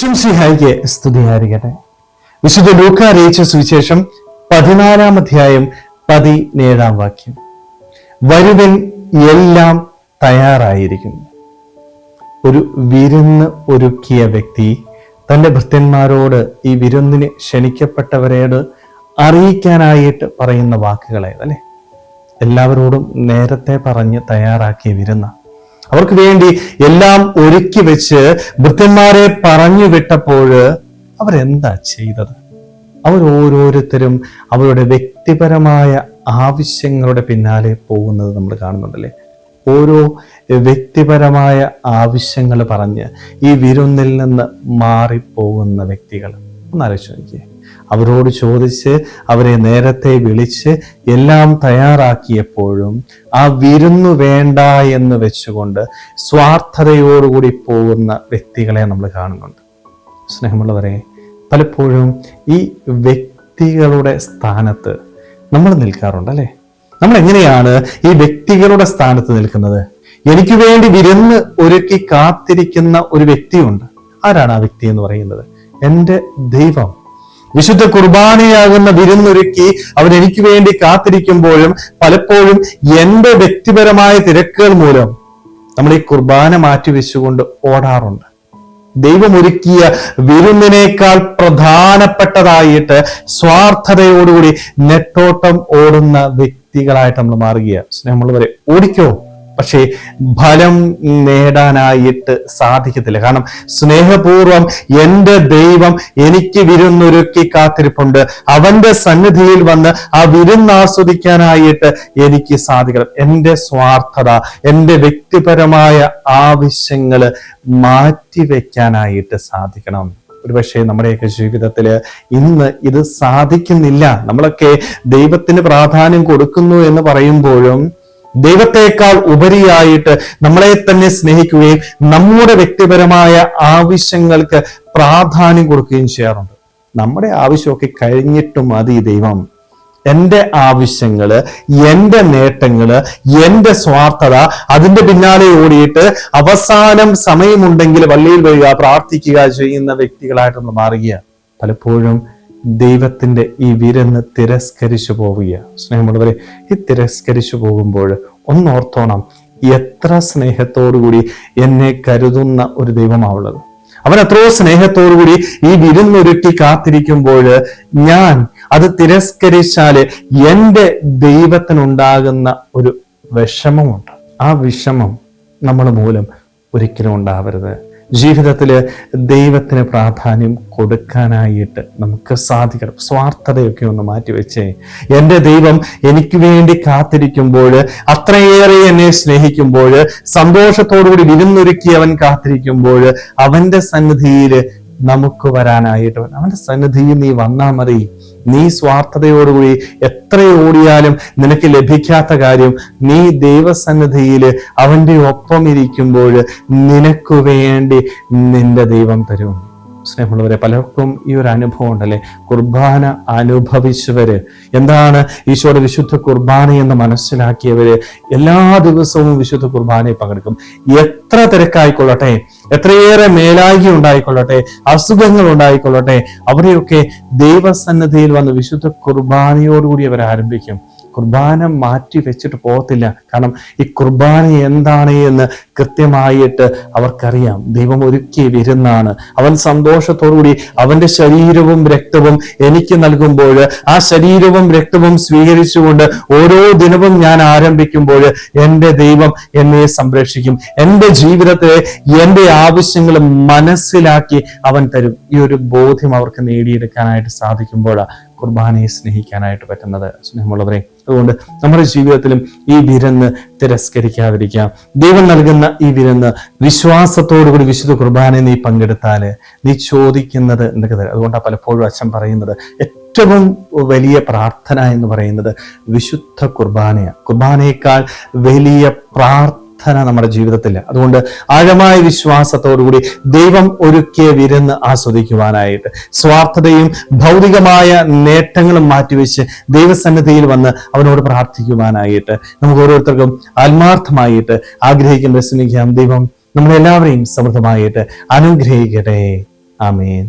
ശംസിഹായിക്ക് സ്തുതിയായിരിക്കട്ടെ വിശുദ്ധ ലൂക്ക അറിയിച്ച സുവിശേഷം പതിനാലാം അധ്യായം പതിനേഴാം വാക്യം. വരുവൻ എല്ലാം തയ്യാറായിരിക്കുന്നു. ഒരു വിരുന്ന് ഒരുക്കിയ വ്യക്തി തന്റെ ഭൃത്യന്മാരോട് ഈ വിരുന്നിന് ക്ഷണിക്കപ്പെട്ടവരോട് അറിയിക്കാനായിട്ട് പറയുന്ന വാക്കുകളെ അല്ലെ? എല്ലാവരോടും നേരത്തെ പറഞ്ഞ് തയ്യാറാക്കിയ വിരുന്ന അവർക്ക് വേണ്ടി എല്ലാം ഒരുക്കി വെച്ച് ഭൃത്യന്മാരെ പറഞ്ഞു വിട്ടപ്പോൾ അവരെന്താ ചെയ്തത്? അവർ ഓരോരുത്തരും അവരുടെ വ്യക്തിപരമായ ആവശ്യങ്ങളുടെ പിന്നാലെ പോകുന്നത് നമ്മൾ കാണുന്നുണ്ടല്ലേ? ഓരോ വ്യക്തിപരമായ ആവശ്യങ്ങൾ പറഞ്ഞ് ഈ വിരുന്നിൽ നിന്ന് മാറിപ്പോകുന്ന വ്യക്തികൾ. ഒന്നാലോചിച്ച് നോക്കിയേ. അവരോട് ചോദിച്ച് അവരെ നേരത്തെ വിളിച്ച് എല്ലാം തയ്യാറാക്കിയപ്പോഴും ആ വിരുന്നു വേണ്ട എന്ന് വെച്ചുകൊണ്ട് സ്വാർത്ഥതയോടുകൂടി പോകുന്ന വ്യക്തികളെ നമ്മൾ കാണുന്നുണ്ട്. സ്നേഹമുള്ളവരെ പലപ്പോഴും ഈ വ്യക്തികളുടെ സ്ഥാനത്ത് നമ്മൾ നിൽക്കാറുണ്ട് അല്ലേ? നമ്മൾ എങ്ങനെയാണ് ഈ വ്യക്തികളുടെ സ്ഥാനത്ത് നിൽക്കുന്നത്? എനിക്ക് വേണ്ടി വിരുന്ന് ഒരുക്കി കാത്തിരിക്കുന്ന ഒരു വ്യക്തിയുണ്ട്. ആരാണ് ആ വ്യക്തി എന്ന് പറയുന്നത്? എന്റെ ദൈവം. വിശുദ്ധ കുർബാനയാകുന്ന വിരുന്നൊരുക്കി അവൻ എനിക്ക് വേണ്ടി കാത്തിരിക്കുമ്പോഴും പലപ്പോഴും എന്റെ വ്യക്തിപരമായ തിരക്കുകൾ മൂലം നമ്മൾ ഈ കുർബാന മാറ്റി വെച്ചുകൊണ്ട് ഓടാറുണ്ട്. ദൈവം ഒരുക്കിയ വിരുന്നിനേക്കാൾ പ്രധാനപ്പെട്ടതായിട്ട് സ്വാർത്ഥതയോടുകൂടി നെട്ടോട്ടം ഓടുന്ന വ്യക്തികളായിട്ട് നമ്മൾ മാറുകയാണ്. സ്നേഹമുള്ളവരെ ഓടിക്കോ? പക്ഷേ ഫലം നേടാനായിട്ട് സാധിക്കത്തില്ല. കാരണം സ്നേഹപൂർവം എന്റെ ദൈവം എനിക്ക് വിരുന്നൊരുക്കി കാത്തിരിപ്പുണ്ട്. അവന്റെ സന്നിധിയിൽ വന്ന് ആ വിരുന്ന് ആസ്വദിക്കാനായിട്ട് എനിക്ക് സാധിക്കണം. എന്റെ സ്വാർത്ഥത എന്റെ വ്യക്തിപരമായ ആവശ്യങ്ങൾ മാറ്റിവെക്കാനായിട്ട് സാധിക്കണം. ഒരുപക്ഷെ നമ്മുടെയൊക്കെ ജീവിതത്തിൽ ഇന്ന് ഇത് സാധിക്കുന്നില്ല. നമ്മളൊക്കെ ദൈവത്തിന് പ്രാധാന്യം കൊടുക്കുന്നു എന്ന് പറയുമ്പോഴും ദൈവത്തെക്കാൾ ഉപരിയായിട്ട് നമ്മളെ തന്നെ സ്നേഹിക്കുകയും നമ്മുടെ വ്യക്തിപരമായ ആവശ്യങ്ങൾക്ക് പ്രാധാന്യം കൊടുക്കുകയും ചെയ്യാറുണ്ട്. നമ്മുടെ ആവശ്യമൊക്കെ കഴിഞ്ഞിട്ട് മതി ദൈവം. എന്റെ ആവശ്യങ്ങൾ എന്റെ നേട്ടങ്ങൾ എന്റെ സ്വാർത്ഥത അതിന്റെ പിന്നാലെ ഓടിയിട്ട് അവസാനം സമയമുണ്ടെങ്കിൽ വള്ളിയിൽ വരിക പ്രാർത്ഥിക്കുക ചെയ്യുന്ന വ്യക്തികളായിട്ട് നമ്മൾ മാറുകയാണ്. പലപ്പോഴും ദൈവത്തിന്റെ ഈ വിരുന്ന് തിരസ്കരിച്ചു പോവുക സ്നേഹമുള്ളവരെ ഈ തിരസ്കരിച്ചു പോകുമ്പോൾ ഒന്നോർത്തോണം എത്ര സ്നേഹത്തോടുകൂടി എന്നെ കരുതുന്ന ഒരു ദൈവമാവുള്ളത് അവൻ അത്രയോ സ്നേഹത്തോടുകൂടി ഈ വിരുന്നൊരുക്കി കാത്തിരിക്കുമ്പോൾ ഞാൻ അത് തിരസ്കരിച്ചാൽ എന്റെ ദൈവത്തിനുണ്ടാകുന്ന ഒരു വിഷമമുണ്ട്. ആ വിഷമം നമ്മൾ മൂലം ഒരിക്കലും ഉണ്ടാവരുത്. ജീവിതത്തിൽ ദൈവത്തിന് പ്രാധാന്യം കൊടുക്കാനായിട്ട് നമുക്ക് സാധിക്കണം. സ്വാർത്ഥതയൊക്കെ ഒന്ന് മാറ്റിവെച്ചേ. എന്റെ ദൈവം എനിക്ക് വേണ്ടി കാത്തിരിക്കുമ്പോൾ അത്രയേറെ എന്നെ സ്നേഹിക്കുമ്പോൾ സന്തോഷത്തോടുകൂടി വിരുന്നൊരുക്കി അവൻ കാത്തിരിക്കുമ്പോൾ അവന്റെ സന്നിധിയിൽ നമുക്ക് വരാനായിട്ട് അവന്റെ സന്നിധിയിൽ നീ വന്നാൽ മതി. നീ സ്വാർത്ഥതയോടുകൂടി എത്ര ഓടിയാലും നിനക്ക് ലഭിക്കാത്ത കാര്യം നീ ദൈവസന്നിധിയിൽ അവന്റെ ഒപ്പം ഇരിക്കുമ്പോൾ നിനക്ക് വേണ്ടി നിന്റെ ദൈവം തരും. സ്നേഹമുള്ളവരെ പലർക്കും ഈ ഒരു അനുഭവം ഉണ്ടല്ലേ? കുർബാന അനുഭവിച്ചവര്. എന്താണ് ഈശോയുടെ വിശുദ്ധ കുർബാന എന്ന് മനസ്സിലാക്കിയവര് എല്ലാ ദിവസവും വിശുദ്ധ കുർബാനയിൽ പങ്കെടുക്കും. എത്ര തിരക്കായിക്കൊള്ളട്ടെ? എത്രയേറെ മേലാകി ഉണ്ടായിക്കൊള്ളട്ടെ അസുഖങ്ങൾ ഉണ്ടായിക്കൊള്ളട്ടെ അവരെയൊക്കെ ദൈവസന്നദ്ധിയിൽ വന്ന് വിശുദ്ധ കുർബാനയോടുകൂടി അവർ ആരംഭിക്കും കുർബാന മാറ്റി വെച്ചിട്ട് പോകത്തില്ല. കാരണം ഈ കുർബാന എന്താണ് എന്ന് കൃത്യമായിട്ട് അവർക്കറിയാം. ദൈവം ഒരുക്കി വരുന്നാണ്. അവൻ സന്തോഷത്തോടുകൂടി അവന്റെ ശരീരവും രക്തവും എനിക്ക് നൽകുമ്പോൾ ആ ശരീരവും രക്തവും സ്വീകരിച്ചുകൊണ്ട് ഓരോ ദിനവും ഞാൻ ആരംഭിക്കുമ്പോൾ എന്റെ ദൈവം എന്നെ സംരക്ഷിക്കും. എന്റെ ജീവിതത്തെ എന്റെ ആവശ്യങ്ങൾ മനസ്സിലാക്കി അവൻ തരും. ഈ ഒരു ബോധ്യം അവർക്ക് നേടിയെടുക്കാനായിട്ട് സാധിക്കുമ്പോഴാണ് കുർബാനയെ സ്നേഹിക്കാനായിട്ട് പറ്റുന്നത്. സ്നേഹമുള്ളവരെ അതുകൊണ്ട് നമ്മുടെ ജീവിതത്തിലും ഈ വിരുന്ന് തിരസ്കരിക്കാതിരിക്കാം ദൈവം നൽകുന്ന ഈ വിരുന്ന് വിശ്വാസത്തോടുകൂടി വിശുദ്ധ കുർബാന നീ പങ്കെടുത്താൽ നീ ചോദിക്കുന്നത് എന്തൊക്കെ തരാം? അതുകൊണ്ടാണ് പലപ്പോഴും അച്ഛൻ പറയുന്നത് ഏറ്റവും വലിയ പ്രാർത്ഥന എന്ന് പറയുന്നത് വിശുദ്ധ കുർബാനയാണ്. കുർബാനയേക്കാൾ വലിയ പ്രാർത്ഥന പ്രാർത്ഥന നമ്മുടെ ജീവിതത്തിൽ. അതുകൊണ്ട് ആഴമായ വിശ്വാസത്തോടുകൂടി ദൈവം ഒരുക്കിയ വിരുന്ന് ആസ്വദിക്കുവാനായിട്ട് സ്വാർത്ഥതയും ഭൗതികമായ നേട്ടങ്ങളും മാറ്റിവെച്ച് ദൈവസന്നിധിയിൽ വന്ന് അവനോട് പ്രാർത്ഥിക്കുവാനായിട്ട് നമുക്ക് ഓരോരുത്തർക്കും ആത്മാർത്ഥമായിട്ട് ആഗ്രഹിക്കും ശ്രമിക്കാം ദൈവം നമ്മളെല്ലാവരെയും സമൃദ്ധമായിട്ട് അനുഗ്രഹിക്കട്ടെ. ആമേൻ.